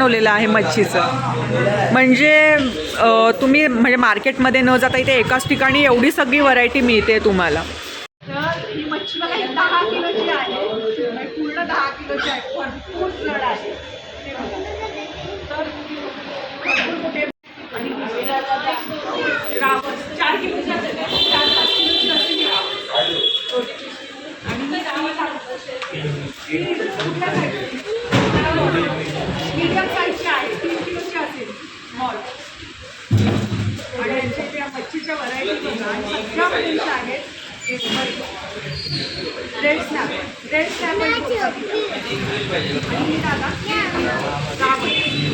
बनवलेलं आहे मच्छीचं. म्हणजे तुम्ही म्हणजे मार्केटमध्ये न जाता इथे एकाच ठिकाणी एवढी सगळी व्हरायटी मिळते तुम्हाला. रेड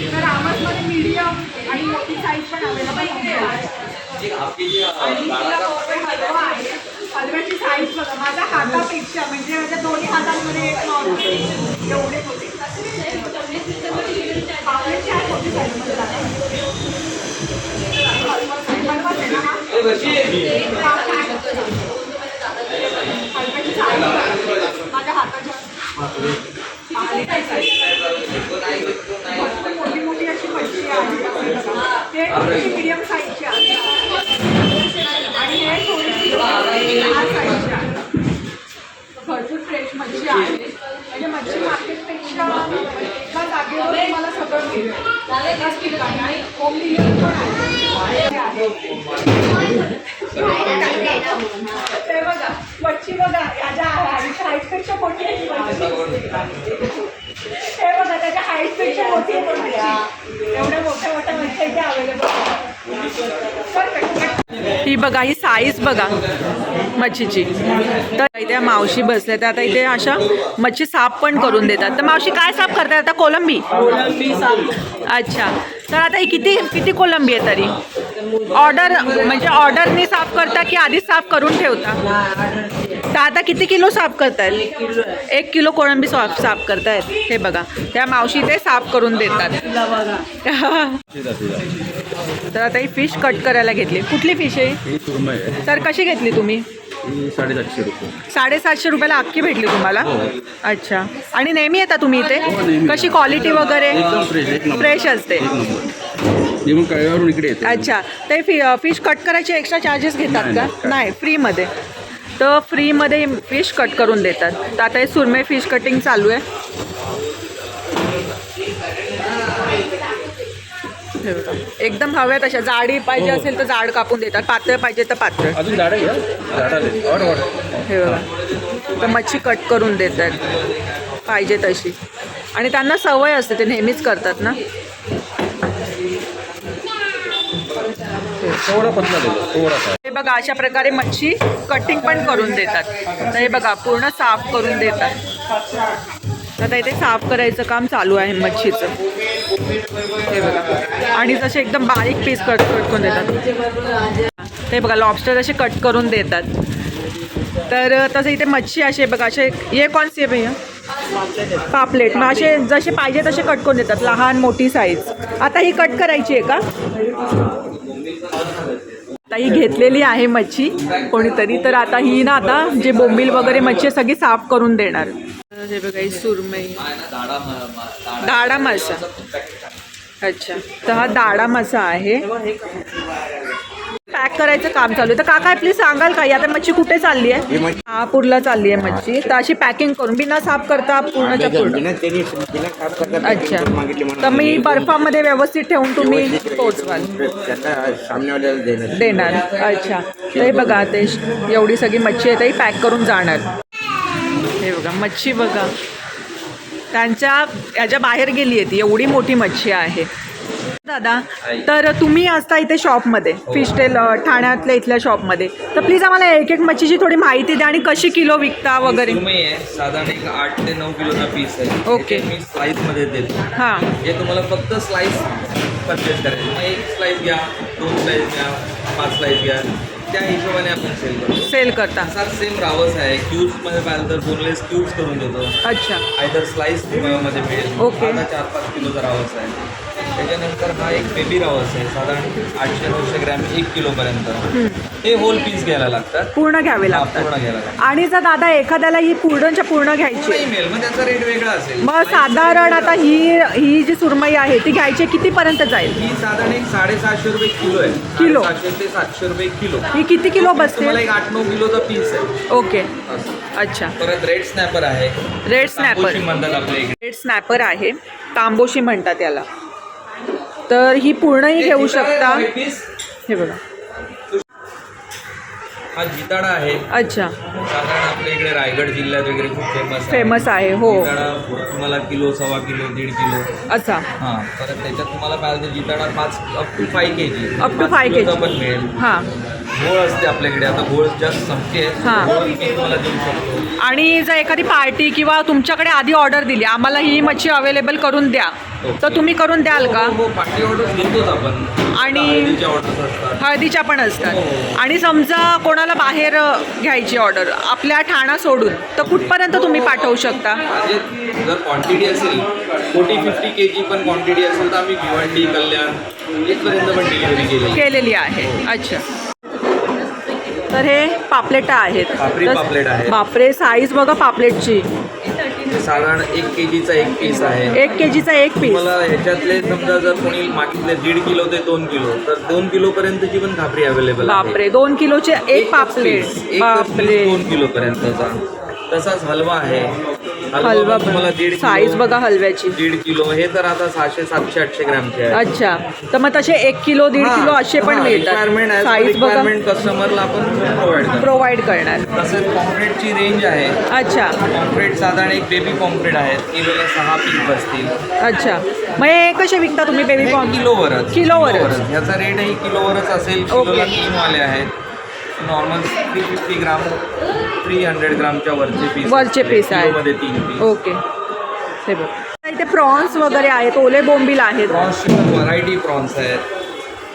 तर रावसमध्ये मीडियम आणि मोठी साईज पण अवेलेबल आहे आणि हलव्याची साईज बघा माझ्या हातापेक्षा म्हणजे माझ्या दोन्ही हातांमध्ये एक नॉर्मल एवढे मोठे पापलेटची आहे मोठी साईज मध्ये माझ्या हाताच्या आणि मोठी मोठी अशी मच्छी आहे ते थोडीशी मिडियम साईजची आहे आणि हे थोडीशी लहान साईजची आहे भरपूर फ्रेश मच्छी आहे म्हणजे मच्छी मार्केटपेक्षा एका जागेवर तुम्हाला सगळं मिळेल. एकाच ठिकाणी आणि होम डिलिव्हरी पण आहे ते बघा मच्छी बघा याच्या हाईटपेक्षा मोठी ही बघा त्याच्या हाईटपेक्षा मोठी एवढ्या मोठ्या मोठ्या मच्छी इथे अवेलेबल ही बघा ही साईज बघा मच्छीची. तर इथे मावशी बसल्या तर आता इथे अशा मच्छी साफ पण करून देतात. तर मावशी काय साफ करतात आता कोलंबी? अच्छा. तर आता ही किती किती कोलंबी आहे तरी? ऑर्डर म्हणजे ऑर्डरनी साफ करता की आधीच साफ करून ठेवता? तर आता किती किलो साफ करतायत? एक किलो कोळंबी साफ साफ करतायत. हे बघा त्या मावशी ते साफ करून देतात. तर आता ही फिश कट करायला घेतली. कुठली फिश आहे? ही तर कशी घेतली तुम्ही? ही साडेसातशे रुपये. साडेसातशे रुपयाला अख्खी भेटली तुम्हाला? हो. अच्छा. आणि नेहमी येता तुम्ही हो, इथे नेहमी. कशी क्वालिटी वगैरे? फ्रेश असते. अच्छा. ते फि फिश कट करायचे एक्स्ट्रा चार्जेस घेतात का. नाही फ्रीमध्ये तर फ्रीमध्ये फिश कट करून देतात. तर आता हे सुरमे फिश कटिंग चालू आहे. एकदम हव्यात अशा. जाडी पाहिजे. असेल तर जाड कापून देतात. पातळ पाहिजे तर पातळ. हे बघा. तर मच्छी कट करून देतात. पाहिजे तशी. आणि त्यांना सवय असते. ते नेहमीच करतात ना. थोडा पतला दिलं थोडासा हे बघा अशा प्रकारे मच्छी कटिंग पण करून देतात. तर हे बघा पूर्ण साफ करून देतात. आता इथे साफ करायचं काम चालू आहे मच्छीचं. हे बघा. आणि जसे एकदम बारीक पीस कट कट करून देतात. ते बघा लॉबस्टर असे कट करून देतात. तर तसं इथे मच्छी असे बघा असे ये कोण सी भैया? पापलेट. मग असे जसे पाहिजे तसे कट करून देतात लहान मोठी साईज आता ही कट करायची आहे का? आता ही घेतलेली आहे मच्छी. कोणीतरी तर आता ही ना आता जे बोंबील वगैरे मच्छी सगळी साफ करून देणार. हे बघा ही सुरमई. दाडा मासा. अच्छा. तर हा दाडा मासा आहे. पॅक करायचं काम चालू आहे. तर काका प्लीज सांगाल का? आता मच्छी कुठे चालली आहे? महापूरला चालली आहे मच्छी. तर अशी पॅकिंग करून बिना साफ करता पूर्णच्या पूर्ण. अच्छा. तर मी बर्फामध्ये व्यवस्थित ठेवून तुम्ही पोचवाल सामनेवाल्याला देणार. अच्छा. हे बघा ते एवढी सगळी मच्छी आहे ती पॅक करून जाणार. हे बघा मच्छी बघा. त्यांच्या याच्या बाहेर गेली आहे ती. एवढी मोठी मच्छी आहे. दादा तर तुम्ही असता इथे शॉपमध्ये फिश टेल अ, ठाण्यातल्या इथल्या शॉपमध्ये. तर प्लीज आम्हाला एक एक मच्छीची थोडी माहिती द्या आणि कशी किलो विकता वगैरे? आहे साधारण एक आठ ते नऊ किलोचा पीस आहे. ओके. हे मी स्लाइसमध्ये देतो. हां. हे तुम्हाला फक्त स्लाइस परचेस करायचे. मग एक स्लाइस घ्या दोन स्लाइस घ्या पाच स्लाइस घ्या. त्या हिशोबाने आपण सेल करतो. सेल करता. असा सेम रावस आहे. क्यूब्समध्ये पाहिलं तर बोनलेस क्यूब्स करून देतो. अच्छा. आयदर स्लाइसमध्ये मिळेल. ओके. चार पाच किलोचा रावस आहे. त्याच्यानंतर हा एक बेबी रावस आहे. साधारण आठशे नऊशे ग्रॅम एक किलोपर्यंत. हे होल पीस घ्यायला लागतात. पूर्ण घ्यावे हा, लागतात. पूर्ण घ्यायला लागतात. आणि जर दादा एखाद्याला ही पूर्णच्या पूर्ण घ्यायची मिळेल मग त्याचा रेट वेगळा असेल. मग साधारण आता ही ही जी सुरमई आहे ती घ्यायची कितीपर्यंत जाईल? ही साधारण एक साडेसहाशे रुपये किलो आहे. किलो. सातशे ते सातशे रुपये किलो. ही किती किलो तुम्हाला बसते? एक आठ नऊ किलोचा पीस आहे. ओके. असं. अच्छा. परत रेड स्नॅपर आहे. रेड स्नॅपर तांबूशी म्हणतात आपल्या इकडे. रेड स्नॅपर आहे. तांबोशी म्हणतात त्याला तर ही पूर्णही घेऊ शकता. हे बघा. हा जिताडा आहे. अच्छा. साधारण आपल्या इकडे रायगड जिल्ह्यात वगैरे खूप फेमस फेमस आहे हो. जिताडा तुम्हाला किलो सव्वा किलो दीड किलो. अच्छा. हां परत त्याच्यात तुम्हाला पाहिजे जिताडा पाच up to five K G Up to five kg. पण मिळेल. हां. घोळ असते आपल्याकडे. आता घोळ जास्त संपते. हां. आणि जर एखादी पार्टी किंवा तुमच्याकडे आधी ऑर्डर दिली आम्हाला ही मच्छी अवेलेबल करून द्या. तर तुम्ही करून द्याल का? हो पार्टी ऑर्डर घेतोच आपण. आणि- हळदीच्या पण हो. असतात आणि समजा कोणाला बाहेर घ्यायची ऑर्डर आपल्या ठाणा सोडून तर कुठपर्यंत तुम्ही पाठवू शकता? म्हणजे जर क्वांटिटी असेल फोर्टी फिफ्टी के जी पण क्वांटिटी असेल तर आम्ही भिवंडी कल्याण इथपर्यंत पण डिलिव्हरी केली केलेली आहे. अच्छा. तर हे पापलेटा आहेत. पापरी तर- पापलेट आहेत. बापरे साईज बघा पापलेटची. साधारण एक के जीचा एक पीस आहे. एक के जीचा एक पीस तुम्हाला ह्याच्यातले समजा जर कोणी मागितले दीड किलो ते दोन किलो तर दोन किलो पर्यंतची पण खापरी अवेलेबल बापरे दोन किलोचे एक पापलेट. बापरे. दोन किलो पर्यंतचा. तसाच हलवा आहे. हलवा तुम्हाला दीड किलो, साईज बघा हलव्याची. दीड किलो. हे तर आता सहाशे सातशे आठशे ग्रामचे आहे अच्छा. तर मग तसे एक किलो दीड किलो असे पण रिक्वायरमेंट मिळतात. साईज बघा. रिक्वायरमेंट कस्टमरला आपण प्रोव्हाइड करतो. प्रोव्हाइड करणार. तसेच कॉम्प्रेटची रेंज आहे. अच्छा. कॉम्प्रेट साधारण एक बेबी कॉम्प्रेट किलोला सहा पीस बसतील. अच्छा. मग हे कसे विकता तुम्ही बेबी हे कॉर्न किलोवरच. किलोवरच. ह्याचा रेटही किलोवरच असेल. ओके. किलोला तीन वाले आहेत. Normal three fifty gram. Three hundred ग्रामच्या वरचे पीस वरचे piece आहेत. मध्ये तीन पीस ओके. हे बघ. इथे प्रॉन्स वगैरे आहेत ओले बोंबील आहेत. प्रॉन्सची पण व्हरायटी प्रॉन्स आहेत.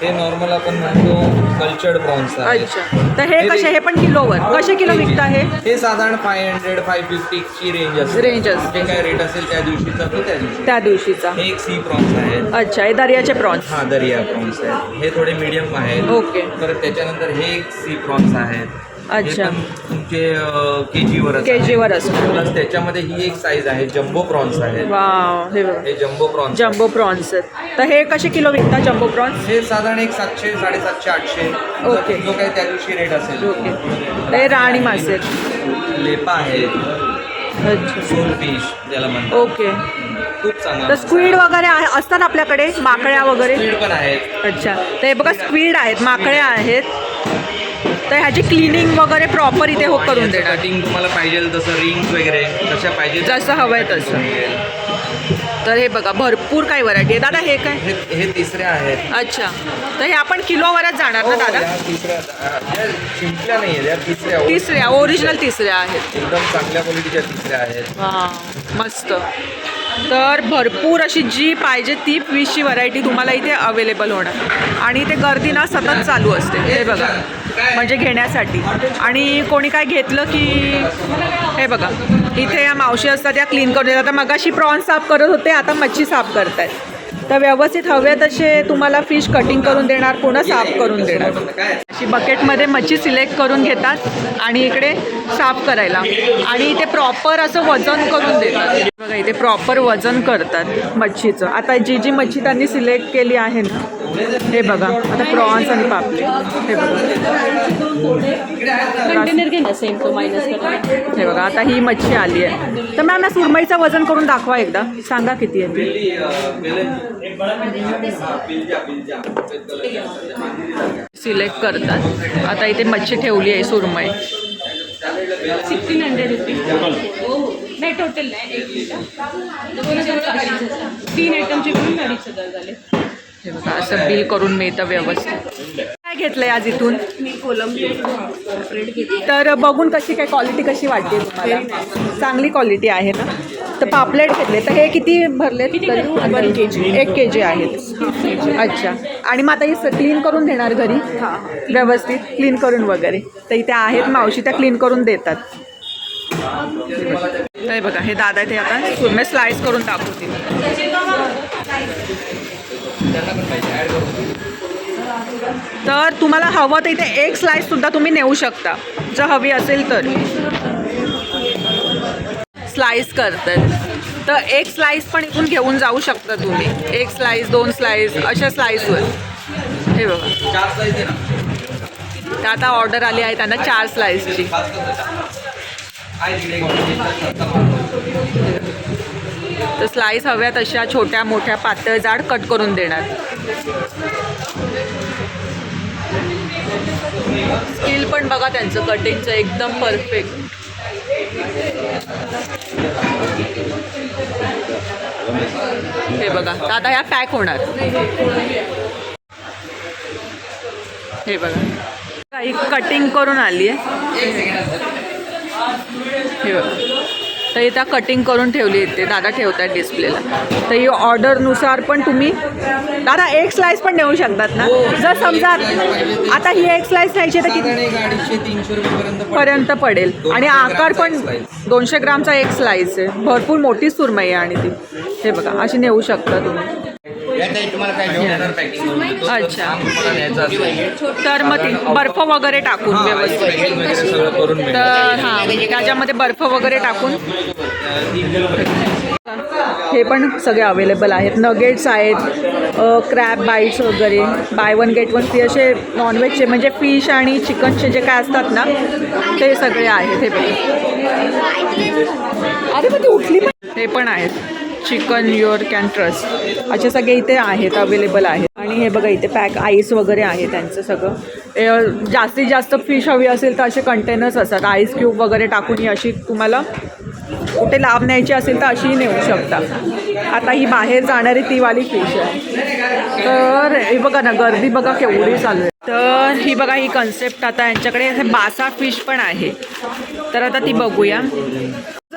हे नॉर्मल आपण म्हणतो कल्चर्ड प्रॉन्स अच्छा. तर हे कसे हे पण किलोवर? कसे किलो विकता हे? हे साधारण फाय हंड्रेड फाय फिफ्टीची रेंज असते. Range असते. जे काय रेट असेल त्या दिवशीचा तो त्या दिवशी. त्या दिवशीचा. हे एक सी प्रॉन्स आहेत. अच्छा हे दर्याचे प्रॉन्स हा दरिया प्रॉन्स आहेत. हे थोडे मीडियम आहेत. ओके. परत त्याच्यानंतर हे एक सी प्रॉन्स आहेत. अच्छा. तुमचे के जीवर के जीवर असतो प्लस त्याच्यामध्ये ही एक साईज आहे जम्बो प्रॉन्स आहे. वाव हे बघा. हे जम्बो प्रॉन्स जम्बो प्रॉन्स आहेत. तर हे कसे किलो विकता जम्बो प्रॉन्स हे साधारण एक सातशे साडेसातशे आठशे. ओके. जो काही त्या दिवशी रेट असेल. ओके. हे राणी मासे आहेत. लेपा आहे. अच्छा. सोल फिश ज्याला म्हणतात. ओके. खूप चांगला तर स्क्वीड वगैरे आहे असतात आपल्याकडे? माकड्या वगैरे? स्पीड पण आहेत. अच्छा. तर हे बघा स्क्वीड आहेत माकड्या आहेत. तर ह्याची क्लिनिंग वगैरे प्रॉपर इथे हो करून देणार. कटिंग तुम्हाला पाहिजे तसं रिंग्स वगैरे जशा पाहिजे जसं हवंय तसं. तर हे बघा भरपूर काही व्हरायटी आहे. दादा हे काय? हे हे तिसऱ्या आहेत. अच्छा. तर हे आपण किलोवरच जाणार ना हो, दादा? शिंपल्या नाही आहेत या तिसऱ्या तिसऱ्या ओरिजिनल तिसऱ्या आहेत. एकदम चांगल्या क्वालिटीच्या तिसऱ्या आहेत. वा मस्त. तर भरपूर अशी जी पाहिजे ती फिशची व्हरायटी तुम्हाला इथे अवेलेबल होणार. आणि इथे गर्दी ना सतत चालू असते. हे बघा. म्हणजे घेण्यासाठी. आणि कोणी काय घेतलं की हे बघा. इथे या मावशी असतात त्या क्लीन करून देतात. आता मगाशी प्रॉन्स साफ करत होते आता मच्छी साफ करत आहेत तर व्यवस्थित हवे तसे तुम्हाला फिश कटिंग करून देणार पुन्हा साफ करून देणार. अशी बकेटमध्ये मच्छी सिलेक्ट करून घेतात. आणि इकडे साफ करायला. आणि इथे प्रॉपर असं वजन करून देतात. बघा इथे प्रॉपर वजन करतात मच्छीचं. आता जी जी मच्छी त्यांनी सिलेक्ट केली आहे ना हे बघा आता प्रॉन्स आणि पापले हे बघा. हे बघा आता ही मच्छी आली आहे. तर मॅम या सुरमईचं वजन करून दाखवा एकदा. सांगा किती आहे ती. सिलेक्ट करतात. आता इथे मच्छी ठेवली आहे सुरमई. Sixteen hundred rupees. नाही टोटल नाही एक अडीच हजार तीन आयटमचे मिळून अडीच हजार झाले. हे बघा असं बिल करून मिळतं व्यवस्थित. काय घेतलंय आज इथून? मी कोलंबी तर बघून कशी काय क्वालिटी कशी वाटते तुम्हाला? चांगली क्वालिटी आहे ना? तर पापलेट घेतले. तर हे किती भरले. एक के जी आहेत. अच्छा. आणि मग आता ही क्लीन करून देणार घरी? व्यवस्थित क्लीन करून वगैरे. तर इथे आहेत मावशी त्या क्लीन करून देतात. तर बघा हे दादा ते आता. सुरमे स्लाइस करून करून तर तुम्हाला हवं तर इथे एक स्लाइस सुद्धा तुम्ही नेऊ शकता. जर हवी असेल तर. स्लाइस करतात तर एक स्लाइस पण इथून घेऊन जाऊ शकता तुम्ही. एक स्लाइस दोन स्लाइस अशा स्लाइसवर हे बघा. तर आता ऑर्डर आली आहे त्यांना चार स्लाइसची तर स्लाइस हव्यात अशा छोट्या मोठ्या पातळ जाड कट करून देणार. स्किल पण बघा त्यांचं कटिंगचं एकदम परफेक्ट हे बघा तर आता ह्या पॅक होणार. हे बघा. काही कटिंग करून आली आहे हे बघा. तर इथं कटिंग करून ठेवली इथे. दादा ठेवतात डिस्प्लेला तर ही ऑर्डरनुसार पण तुम्ही दादा एक स्लाइस पण नेऊ शकतात ना? जर समजा आता ही एक स्लाइस न्यायची तर किती. पर्यंत पडेल. आणि आकार पण. दोनशे ग्रामचा एक स्लाइस आहे. भरपूर मोठी सुरमई आहे आणि ती. हे बघा अशी नेऊ शकता तुम्ही. अच्छा. तर मग ती बर्फ वगैरे टाकून व्यवस्थित. तर हां त्याच्यामध्ये बर्फ वगैरे टाकून. हे पण सगळे अवेलेबल आहेत. नगेट्स आहेत क्रॅब बाईट्स वगैरे buy one get one free असे नॉनव्हेजचे म्हणजे फिश आणि चिकनचे जे काय असतात ना ते सगळे आहेत हे बघा अरे मग ती उठली पण. हे पण आहेत. Chicken your can trust. असे सगळे इथे आहेत अवेलेबल आहेत. आणि हे बघा इथे पॅक आईस वगैरे आहे त्यांचं सगळं. जास्तीत जास्त फिश हवी असेल तर असे कंटेनर्स असतात. आईस क्यूब वगैरे टाकून ही अशी तुम्हाला कुठे लाभ न्यायची असेल तर अशीही नेऊ शकता. आता ही बाहेर जाणारी ती वाली फिश आहे. तर हे बघा ना गर्दी बघा केवढी चालू आहे. तर ही बघा ही कन्सेप्ट आता यांच्याकडे बासा फिश पण आहे. तर आता ती बघूया.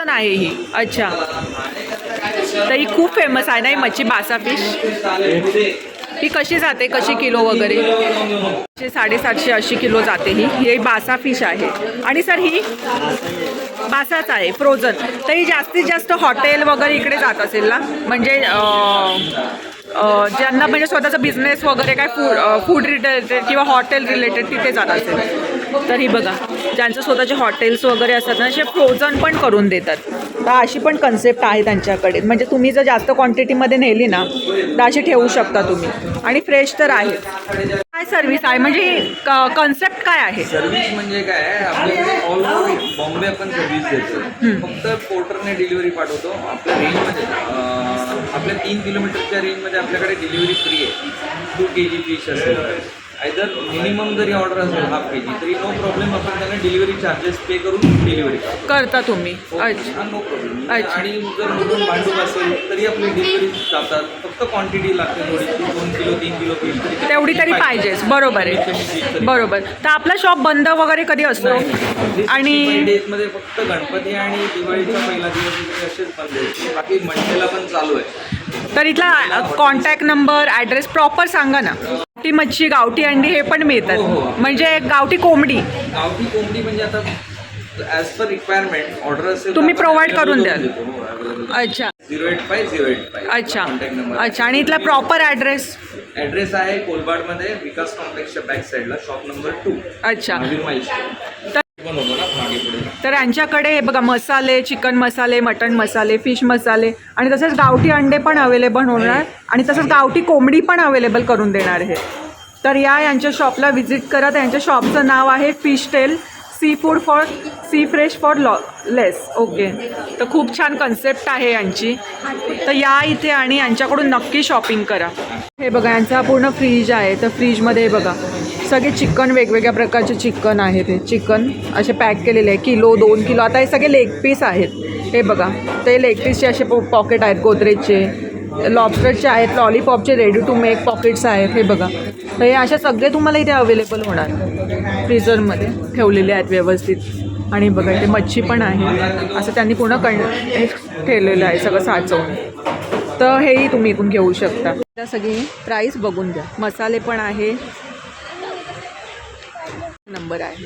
आहे ही. अच्छा. तर ही खूप फेमस आहे ना ही मच्छी बासा फिश ही कशी जाते कशी किलो वगैरे? साडेसातशे अशी किलो जाते ही. ही बासा फिश आहे. आणि सर ही बासाच आहे फ्रोझन तर ही जास्तीत जास्त हॉटेल वगैरे इकडे जात असेल ना? म्हणजे ज्यांना म्हणजे स्वतःचा बिझनेस वगैरे काय फूड फूड रिलेटेड किंवा हॉटेल रिलेटेड तिथे जात असेल. तर ही बघा. ज्यांचं स्वतःचे हॉटेल्स वगैरे असतात ना असे फ्रोझन पण करून देतात. तर अशी पण कन्सेप्ट आहे त्यांच्याकडे. म्हणजे तुम्ही जर जास्त क्वांटिटीमध्ये नेली ना तर अशी ठेवू शकता तुम्ही. आणि फ्रेश तर आहे काय सर्विस आहे? म्हणजे कन्सेप्ट काय आहे? सर्व्हिस म्हणजे काय आहे? आपल्याकडे ऑल ओव्हर बॉम्बे आपण सर्व्हिस देतो. फक्त पोर्टरने डिलिव्हरी पाठवतो. आपल्या रेंजमध्ये आपल्या तीन किलोमीटरच्या रेंजमध्ये आपल्याकडे डिलिव्हरी फ्री आहे. टू के जी फिश असेल आयदर मिनिमम जरी ऑर्डर असेल हाफ के जी तरी नो प्रॉब्लेम आपण त्यांना डिलिव्हरी चार्जेस पे करून डिलिव्हरी करतो. करता तुम्ही. अच्छा. हा नो प्रॉब्लेम अच्छा. आणि जर मोठून भांडूप असेल तरी आपली डिलिव्हरी जातात. फक्त क्वांटिटी लागते थोडी. दोन किलो तीन किलो तरी तेवढी तरी पाहिजेच. बरोबर आहे. बरोबर. तर आपला शॉप बंद वगैरे कधी असतो? आणि डेजमध्ये फक्त गणपती आणि दिवाळीचा पहिला दिवस इकडे असेच बंद आहेत बाकी मंडेला पण चालू आहे. तर इथला कॉन्टॅक्ट नंबर ॲड्रेस प्रॉपर सांगा ना. ती मच्छी गावठी अंडी हे पण हो, हो. मिळतात म्हणजे गावठी कोंबडी. गावठी कोंबडी म्हणजे आता ॲज पर रिक्वायरमेंट ऑर्डर असेल तुम्ही provide करून द्याल. द्याल अच्छा. Zero eight five zero eight five अच्छा. कॉन्टॅक्ट नंबर अच्छा. आणि इथला प्रॉपर ॲड्रेस ॲड्रेस आहे कोलबाडमध्ये विकास कॉम्प्लेक्सच्या बॅक साईडला शॉप नंबर टू अच्छा. महावीर तर यांच्याकडे हे बघा मसाले चिकन मसाले मटण मसाले फिश मसाले आणि तसेच गावठी अंडे पण अवेलेबल होणार आणि तसंच गावठी कोंबडी पण अवेलेबल करून देणार आहे तर या यांच्या शॉपला व्हिजिट करा. त्यांच्या शॉपचं नाव आहे fish tail sea food for sea fresh for lawless okay तर खूप छान कन्सेप्ट आहे यांची. तर या इथे आणि यांच्याकडून नक्की शॉपिंग करा. हे बघा यांचा पूर्ण फ्रीज आहे. तर फ्रीजमध्ये हे बघा. सगळे चिकन वेगवेगळ्या प्रकारचे चिकन आहेत हे चिकन असे पॅक केलेले आहे. किलो दोन किलो. आता हे सगळे लेग पीस आहेत. हे बघा. ते लेग पीसचे असे पॉ पॉकेट आहेत गोदरेजचे. लॉबस्टरचे आहेत लॉलीपॉपचे रेडी टू मेक पॉकेट्स आहेत. हे बघा. तर हे असे सगळे तुम्हाला इथे अवेलेबल होणार. फ्रीझरमध्ये ठेवलेले आहेत व्यवस्थित. आणि बघा इथे मच्छी पण आहे. असं त्यांनी पूर्ण कण हे ठेवलेलं आहे सगळं साचवून. तर हेही तुम्ही इथून घेऊ शकता. त्या सगळी प्राईस बघून घ्या. मसाले पण आहे. नंबर आहे.